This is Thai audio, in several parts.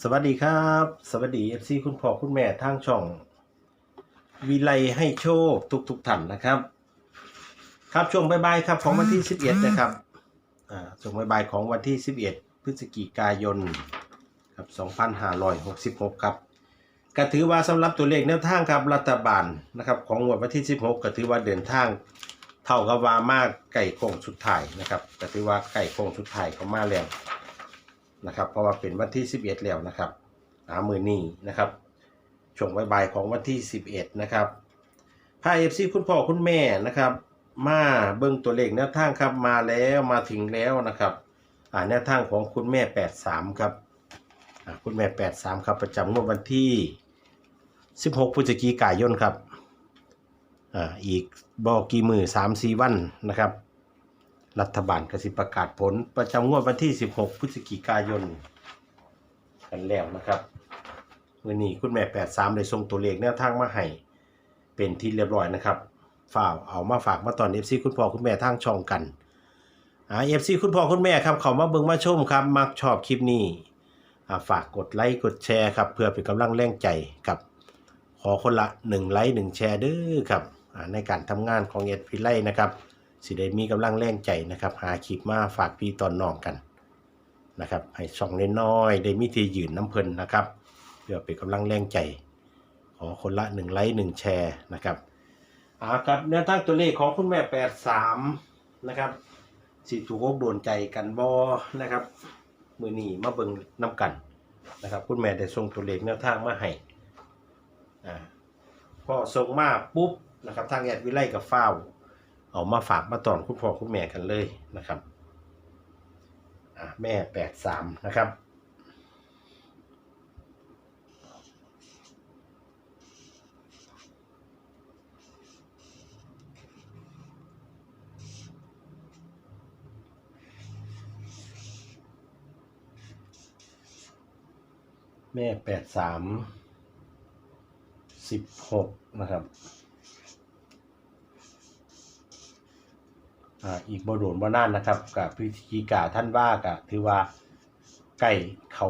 สวัสดีครับ สวัสดี FC คุณพ่อคุณแม่ทางช่อง วิไลให้โชคทุกทุกท่านนะครับ ครับช่วงบ่ายๆครับของวันที่ 11 นะครับอ่าช่วงบ่ายๆของวันที่ 11 พฤศจิกายนครับ2566 ครับก็ถือว่าสำหรับตัวเลขแนวทางครับรัฐบาลนะครับ ของงวดวันที่ 16 ก็ถือว่าเดินทาง เท่ากับว่ามากไก่โค้งสุดท้ายนะครับก็ถือว่าไก่โค้งสุดท้ายเขามาแล้ว นะครับ เพราะว่าเป็นวันที่ 11 แล้วนะครับหามือนี้นะครับช่วงบ่ายของวันที่ 11 นะครับพาเอฟซีคุณพ่อคุณแม่นะครับ มาเบิ่งตัวเลขแนวทางครับมาแล้วมาถึงแล้วนะครับอ่าแนวทางของคุณแม่ 83 ครับอ่าคุณแม่ 83 ครับประจำงวดวันที่ 16พฤศจิกายนครับอ่าอีกบอกกี่มือ3-4 วันนะครับ รัฐบาลกสิประกาศผล ประจำงวดวันที่ 16 พฤศจิกายน กันแล้วนะครับวันนี้คุณแม่ 83 ได้ส่งตัวเลขแนวทางมาให้เป็นที่เรียบร้อยนะครับฝากเอามาฝากมาตอน FC คุณพ่อคุณแม่ทางช่องกันอ่า FC คุณพ่อคุณแม่ครับเขามาเบิ่งมาชมครับมักชอบคลิปนี้อ่าฝากกดไลค์กดแชร์ครับ เพื่อเป็นกำลังแรงใจกับ ขอคนละ 1 ไลค์1แชร์เด้อครับอ่าในการทำงานของเอ็ดพิไลนะครับ สิได้มีกำลังแรงใจนะครับ หาคลิปมาฝากพี่ตอนน้องกันนะครับให้ช่องน้อยๆได้มีที่ยืนน้ำเพลินนะครับเพื่อเป็นกำลังแรงใจ ขอคนละหนึ่งไลค์หนึ่งแชร์นะครับอ่าครับแนวทางตัวเลขของคุณแม่แปดสามนะครับสิถูกอกโดนใจกันบอนะครับ มือหนีมาเบิงน้ำกันนะครับ คุณแม่ได้ส่งตัวเลขแนวทางมาให้อ่าพอส่งมาปุ๊บนะครับ ทางแอดวิไลกับฟ้าว เอามาฝากมาตอนคุณพ่อคุณแม่กันเลยนะครับแม่แปดสามนะครับแม่แปดสามสิบหกนะครับ อ่าอีกบโดนบ่นานนะครับกับพิธีกาท่านว่าก็ถือว่าใกล้เขา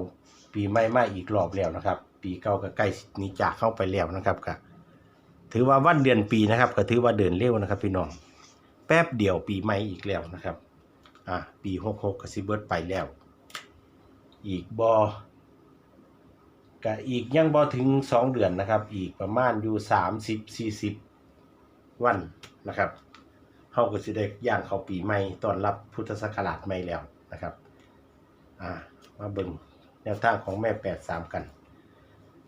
ปีใหม่มาอีกรอบแล้วนะครับ ปีเก่าก็ใกล้นี้จากเข้าไปแล้วนะครับก็ถือว่าวันเดือนปีนะครับ ก็ถือว่าเดินเร็วนะครับ พี่น้องแป๊บเดียวปีใหม่อีกแล้วนะครับอ่าปีหกหกก็สิเบิร์ดไปแล้ว อีกบอก็อีกยังบอถึงสองเดือนนะครับ อีกประมาณอยู่สามสิบสี่สิบวันนะครับ เฮาก็สิได้ย่างเข้าปีใหม่ต้อนรับพุทธศักราชใหม่แล้วนะครับ อ่า มาเบิ่งแนวทางของแม่83กัน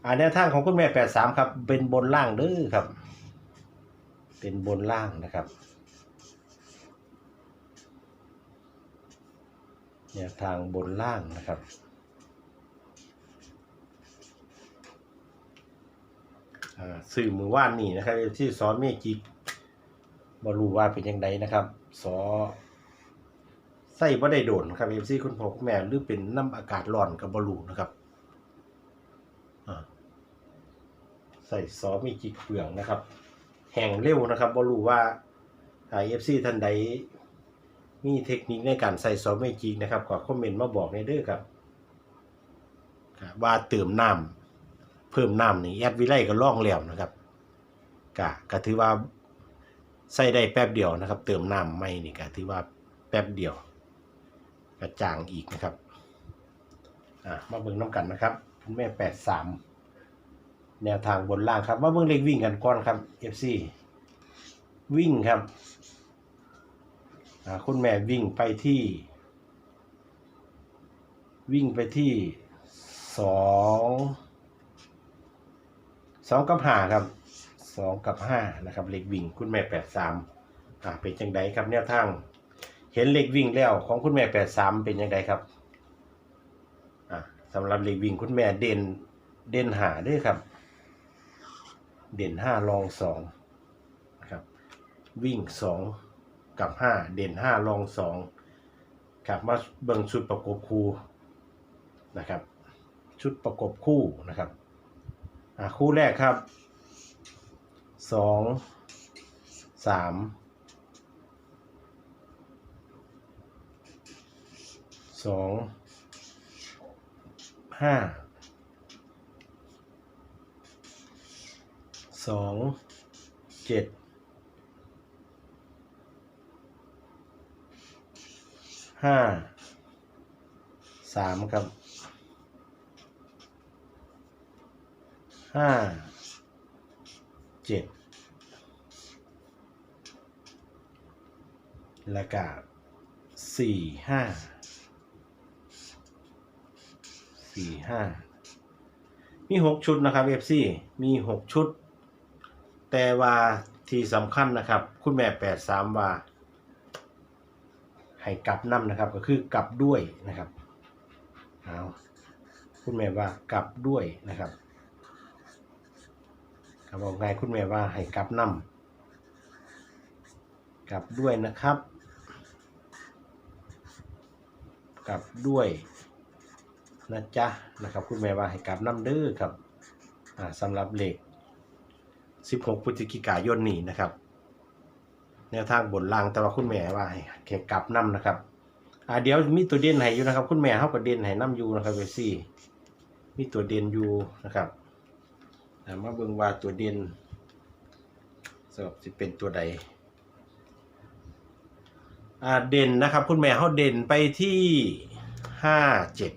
อ่าแนวทางของคุณแม่83ครับ เป็นบนล่างเด้อครับ เป็นบนล่างนะครับแนวทางบนล่างนะครับอ่าสื่อมือว่านนี่นะครับที่สอนเมจิก บรู้ว่าเป็นยังไงนะครับ สอใส่บ่ได้โดนครับเอฟซีคุณพ่อคุณแม่หรือเป็นน้ำอากาศร้อนกับบรูนะครับอ่าใส่ซอมีจิกเปลืองนะครับ แห้งเร็วนะครับบรู้ว่าไอเอฟซีท่านใดมีเทคนิคในการใส่ซอสเมจิกนะครับก็คอมเมนต์มาบอกในเด้อครับครับว่าเติมน้ำเพิ่มน้ำนี่แอดวิไลก็ล่องแล้วนะครับกะก็ถือว่า ใส่ได้แป๊บเดียวนะครับ เติมน้ำไม่นี่ก็ถือว่าแป๊บเดียวกระจ่างอีกนะครับอะมาเบิ่งน้ำกันนะครับคุณแม่แปดสามแนวทางบนล่างครับมาเบิ่งเลขวิ่งกันก่อนครับ FC วิ่งครับอ่าคุณแม่วิ่งไปที่ วิ่งไปที่สองสองกับห้าครับ สองกับห้านะครับเลขวิ่งคุณแม่แปดสามอ่าเป็นจังไดครับแนวทาง เห็นเลขวิ่งแล้วของคุณแม่แปดสามเป็นยังไงครับอ่าสำหรับเลขวิ่งคุณแม่เด่นเด่นหาด้วยครับ เด่นห้ารองสองนะครับวิ่งสองกับห้าเด่นห้ารองสองครับมาเบิ่งชุดประกบคู่นะครับ ชุดประกบคู่นะครับอ่าคู่แรกครับ สองสามสองห้าสองเจ็ดห้าสามกับห้าเจ็ด แล้วก็สี่ห้าสี่ห้ามีหกชุดนะครับ FC มีหกชุด แต่ว่าที่สำคัญนะครับ คุณแม่แปดสามว่า ให้กลับน้ำนะครับ ก็คือกลับด้วยนะครับเอาคุณแม่ว่ากลับด้วยนะครับคำบอกไงคุณแม่ว่าให้กลับน้ำกลับด้วยนะครับ กลับด้วยนะจ๊ะนะครับคุณแม่ว่าให้กลับน้ำเด้อครับสำหรับเลข16พฤศจิกายนนี้นะครับแนวทางบนล่างแต่ว่าคุณแม่ว่าให้แข่งกลับน้ำนะครับอ่าเดี๋ยวมีตัวเด่นให้อยู่นะครับ คุณแม่เขาก็เด่นให้น้ำอยู่นะครับเวซี่มีตัวเด่นอยู่นะครับมาเบิ่งว่าตัวเด่นสอบจะเป็นตัวใด อ่าเด่นนะครับ คุณแม่เขาเด่นไปที่ห้าเจ็ด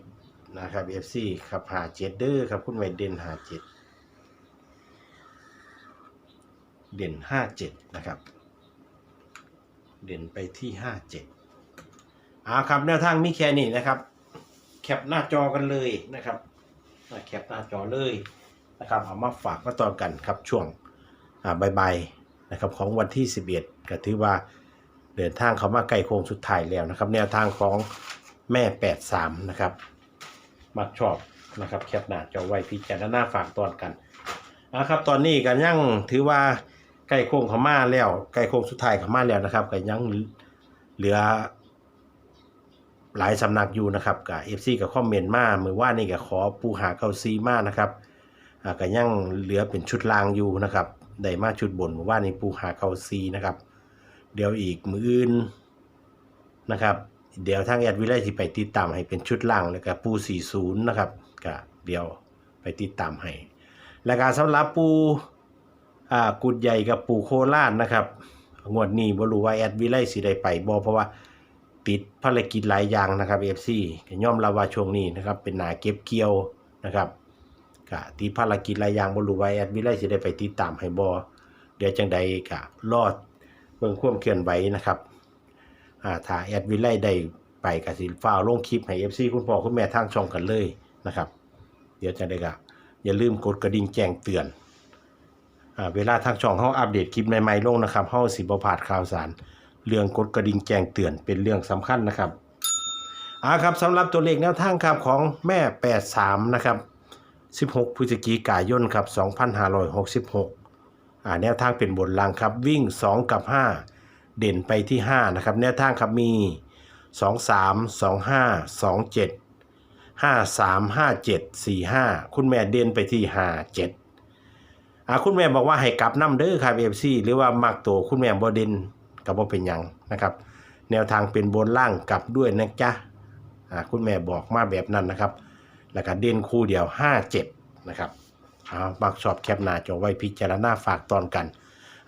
นะครับ FC ครับหาเจ็ดเด้อครับ คุณแม่เด่นหาเจ็ดเด่นห้าเจ็ดนะครับ เด่นไปที่ห้าเจ็ดเอาครับแนวทางมีแค่นี้นะครับ แคปหน้าจอกันเลยนะครับแคปหน้าจอเลยนะครับเอามาฝากมาตอนกันครับช่วงอ่าบายๆนะครับของวันที่ 11ก็ถือว่า เดินทางเขามาใกล้โค้งสุดท้ายแล้วนะครับ แนวทางของแม่ 83 นะครับ มักชอบนะครับแคปหน้าจอไว้พิจารณาฝากตอนกันนะครับ ตอนนี้กันยังถือว่าใกล้โค้งเขามาแล้วใกล้โค้งสุดท้ายเขามาแล้วนะครับก็ยังเหลือหลายสำนักอยู่นะครับกับเอฟซีกับคอมเมนต์มาเมื่อว่านี่ก็ขอปูหาเกาซีมานะครับอ่าก็ยังเหลือเป็นชุดลางอยู่นะครับได้มาชุดบนเมื่อว่านี่ปูหาเกาซีนะครับ เดี๋ยวอีกมืออื่นนะครับ เดี๋ยวทางแอดวิไลที่ไปติดตามให้เป็นชุดล่างแล้วก็ปู40นะครับก็เดี๋ยวไปติดตามให้และการสำหรับปูอ่ากุดใหญ่กับปูโคราชนะครับงวดนี้บ่รู้ว่าแอดวิไลสิได้ไปบ่เพราะว่าติดภารกิจหลายอย่างนะครับ FC ก็ย่อมรับว่าช่วงนี้นะครับเป็นหนาเก็บเกี่ยวนะครับก็ติดภารกิจหลายอย่างบ่รู้ว่าแอดวิไลสิได้ไปติดตามให้บ่เดี๋ยวจังใดก็รอด เบิ่งความเคลื่อนไหวนะครับอ่าถ้าแอดวิไลได้ไปกับสิฟ้าลงคลิปให้ FC คุณพ่อคุณแม่ทางช่องกันเลยนะครับ เดี๋ยวจะได้ก็อย่าลืมกดกระดิ่งแจ้งเตือนอ่าเวลาทางช่องเฮาอัปเดตคลิปใหม่ๆลงนะครับเฮาสิบ่พลาดข่าวสาร เรื่องกดกระดิ่งแจ้งเตือนเป็นเรื่องสำคัญนะครับอ่าครับสำหรับตัวเลขแนวทางครับของแม่ 83 นะครับ 16 พฤศจิกายนครับ 2566อ่า แนวทางเป็นบนล่างครับวิ่ง 2 กับ 5 เด่นไปที่ 5 นะครับ แนวทางครับมี 2 3 2 5 2 7 5 3 5 7 4 5 คุณแม่เด่นไปที่ 5 7อ่าคุณแม่บอกว่าให้กลับน้ำเด้อครับ FC หรือว่ามักตัวคุณแม่บ่เด่นกับบ่เป็นยังนะครับ แนวทางเป็นบนล่างกลับด้วยนะจ๊ะอ่าคุณแม่บอกมาแบบนั้นนะครับ แล้วก็เด่นคู่เดียว 5 7 นะครับ เอาบักชอบแคปหน้าจอไว้พิจารณาฝากตอนกัน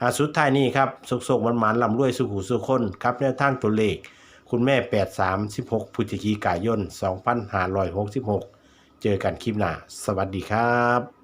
อ่าสุดท้ายนี้ครับสุกๆมันหมานลำรวยสุขุสุขคนครับแนวทางตัวเลข คุณแม่ 8 3 16พฤศจิกายน 2566 เจอกันคลิปหน้า สวัสดีครับ